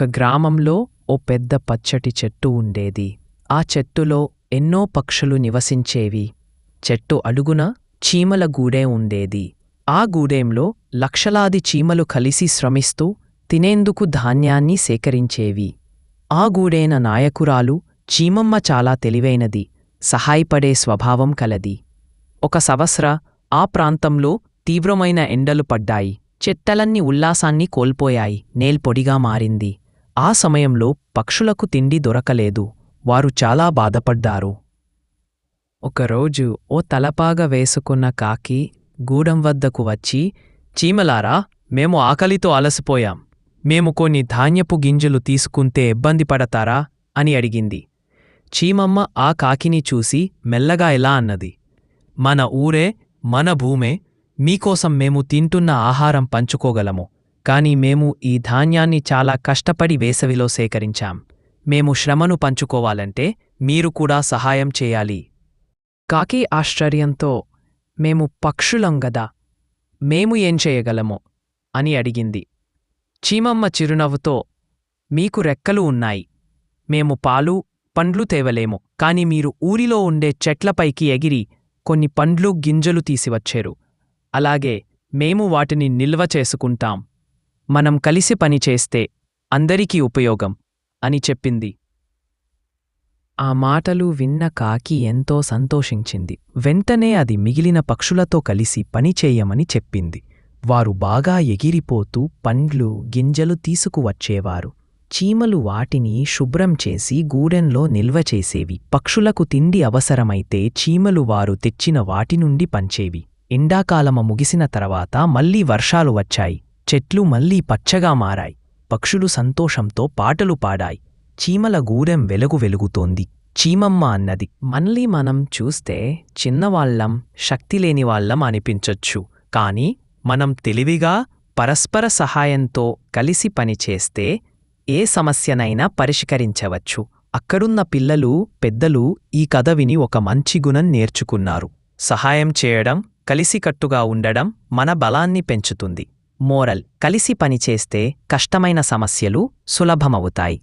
ఒక గ్రామంలో ఓ పెద్ద పచ్చటి చెట్టు ఉండేది. ఆ చెట్టులో ఎన్నో పక్షులు నివసించేవి. చెట్టు అడుగున చీమల గూడే ఉండేది. ఆ గూడెంలో లక్షలాది చీమలు కలిసి శ్రమిస్తూ తినేందుకు ధాన్యాన్ని సేకరించేవి. ఆ గూడేన నాయకురాలు చీమమ్మ చాలా తెలివైనది సహాయపడే స్వభావం కలది. ఒక సవస్ర ఆ ప్రాంతంలో తీవ్రమైన ఎండలు పడ్డాయి. చెట్టలన్నీ ఉల్లాసాన్ని కోల్పోయాయి. నేల్పొడిగా మారింది. ఆ సమయంలో పక్షులకు తిండి దొరకలేదు. వారు చాలా బాధపడ్డారు. ఒకరోజు ఓ తలపాగ వేసుకున్న కాకి గూడెం వద్దకు వచ్చి చీమలారా మేము ఆకలితో అలసిపోయాం. మేము కొన్ని ధాన్యపు గింజలు తీసుకుంటే ఇబ్బంది పడతారా? అని అడిగింది. చీమమ్మ ఆ కాకిని చూసి మెల్లగా ఇలా అన్నది మన ఊరే మన భూమే మీకోసం మేము తింటున్న ఆహారం పంచుకోగలము. కాని మేము ఈ ధాన్యాన్ని చాలా కష్టపడి వేసవిలో సేకరించాం. మేము శ్రమను పంచుకోవాలంటే మీరు కూడా సహాయం చేయాలి. కాకి ఆశ్చర్యంతో మేము పక్షులం గదా మేము ఏం చేయగలము? అని అడిగింది. చీమమ్మ చిరునవ్వుతో మీకు రెక్కలు ఉన్నాయి. మేము పాలు పండ్లు తేవలేము. కాని మీరు ఊరిలో ఉండే చెట్లపైకి ఎగిరి కొన్ని పండ్లు గింజలు తీసివచ్చారు. అలాగే మేము వాటిని నిల్వ చేసుకుంటాం. మనం కలిసి పనిచేస్తే అందరికీ ఉపయోగం అని చెప్పింది. ఆ మాటలు విన్న కాకి ఎంతో సంతోషించింది. వెంటనే అది మిగిలిన పక్షులతో కలిసి పనిచేయమని చెప్పింది. వారు బాగా ఎగిరిపోతూ పండ్లు గింజలు తీసుకువచ్చేవారు. చీమలు వాటిని శుభ్రం చేసి గూడెంలో నిల్వ చేసేవి. పక్షులకు తిండి అవసరమైతే చీమలు వారు తెచ్చిన వాటి నుండి పంచేవి. ఎండాకాలమ ముగిసిన తర్వాత మళ్ళీ వర్షాలు వచ్చాయి. చెట్లు మళ్ళీ పచ్చగా మారాయి. పక్షులు సంతోషంతో పాటలు పాడాయి. చీమల గూడెం వెలుగు వెలుగుతోంది. చీమమ్మ అన్నది మళ్ళీ మనం చూస్తే చిన్నవాళ్ళం శక్తిలేనివాళ్ళం అనిపించొచ్చు. కాని మనం తెలివిగా పరస్పర సహాయంతో కలిసి పనిచేస్తే ఏ సమస్యనైనా పరిష్కరించవచ్చు. అక్కడున్న పిల్లలు పెద్దలు ఈ కథ విని ఒక మంచి గుణం నేర్చుకున్నారు. సహాయం చేయడం కలిసికట్టుగా ఉండడం మన బలాన్ని పెంచుతుంది. మోరల్ కలిసి పనిచేస్తే కష్టమైన సమస్యలు సులభమవుతాయి.